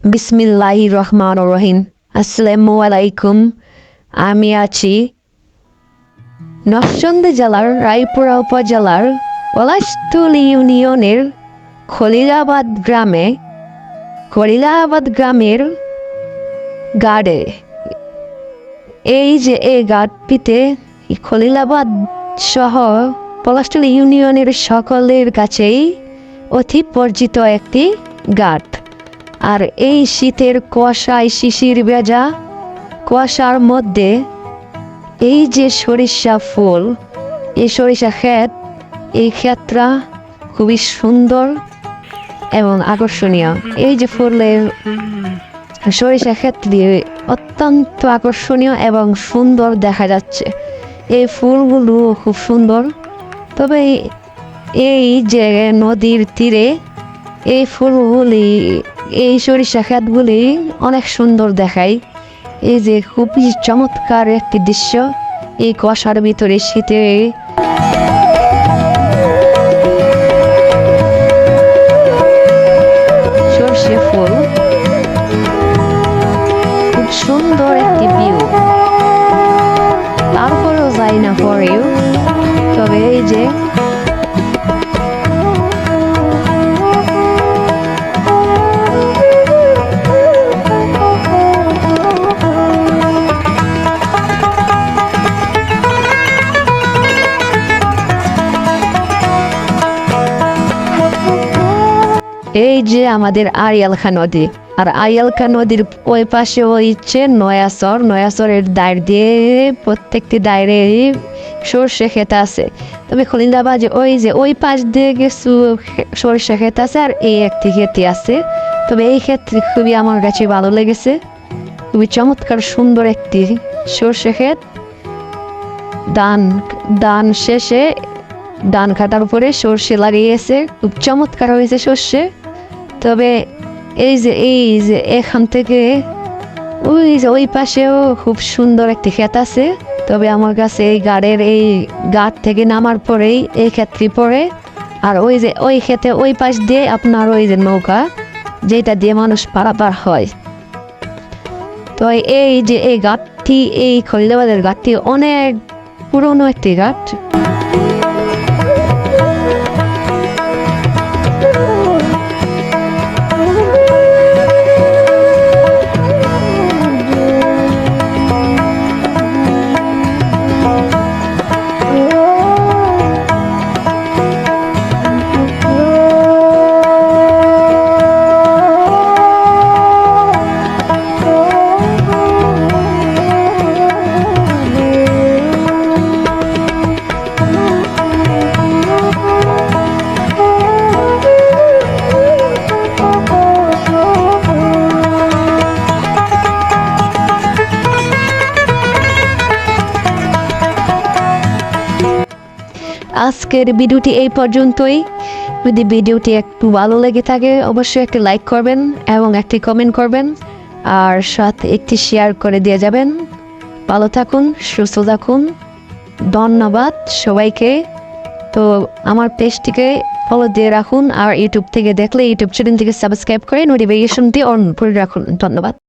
বিসমিল্লাহ রহমান রহিম। আসসালামু আলাইকুম। আমি আছি নরসিংদী জেলার রায়পুরা উপজেলার পলাশতুল ইউনিয়নের খলিলাবাদ গ্রামে, খলিলাবাদ গ্রামের গাড়ে। এই যে এই গাড়টিতে এই খলিলাবাদ সহ পলাশতুল ইউনিয়নের সকলের কাছেই অতি পরিচিত একটি গাঠ আর এই শীতের কুয়াশায় শিশির বেজা কুয়াশার মধ্যে এই যে সরিষা ফুল, এই সরিষা ক্ষেত, এই ক্ষেতটা খুবই সুন্দর এবং আকর্ষণীয়। এই যে ফুলের সরিষা ক্ষেত্রে অত্যন্ত আকর্ষণীয় এবং সুন্দর দেখা যাচ্ছে। এই ফুলগুলো খুব সুন্দর। তবে এই যে নদীর তীরে এই ফুলগুলি এই সরিষা ক্ষেতগুলি অনেক সুন্দর দেখায়। এই যে খুবই চমৎকার একটি দৃশ্য, এই কষার ভিতরে শীতে সর্ষে ফুল। খুব সুন্দর একটি ভিউ এই যে আমাদের আরিয়ালখা নদী। আর আরিয়ালখা নদীর ওই পাশে হচ্ছে নয়াসর নয়াসরের দায়ের দিয়ে প্রত্যেকটি দায়ের সর্ষে ক্ষেত আছে। তবে খলিন্দাবাজে ওই যে ওই পাশ দিয়ে কিছু সর্ষে ক্ষেত আছে আর এই একটি ক্ষেতি আছে। তবে এই ক্ষেত্রে খুবই আমার কাছে ভালো লেগেছে। খুবই চমৎকার সুন্দর একটি সর্ষে ক্ষেত। দান দান শেষে ডান কাটার উপরে সর্ষে লাগিয়েছে। খুব চমৎকার হয়েছে সর্ষে। তবে এই যে এই যে এখান থেকে ওই যে ওই পাশেও খুব সুন্দর একটি ক্ষেত আছে। তবে আমার কাছে এই গাড়ের এই গাছ থেকে নামার পরেই এই ক্ষেত্রে পড়ে। আর ওই যে ওই ক্ষেতে ওই পাশ দিয়ে আপনার ওই যে নৌকা, যেটা দিয়ে মানুষ পারাপার হয়। তো এই যে এই গাছটি এই খলিদাবাদের গাছটি অনেক পুরনো একটি গাছ আজকের ভিডিওটি এই পর্যন্তই। যদি ভিডিওটি একটু ভালো লেগে থাকে, অবশ্যই একটি লাইক করবেন এবং একটি কমেন্ট করবেন। আর সাথে একটি শেয়ার করে দিয়ে যাবেন। ভালো থাকুন, সুস্থ থাকুন। ধন্যবাদ সবাইকে। তো আমার পেজটিকে ফলো দিয়ে রাখুন আর ইউটিউব থেকে দেখলে ইউটিউব চ্যানেল থেকে সাবস্ক্রাইব করে নোটিফিকেশনটি অন করে রাখুন। ধন্যবাদ।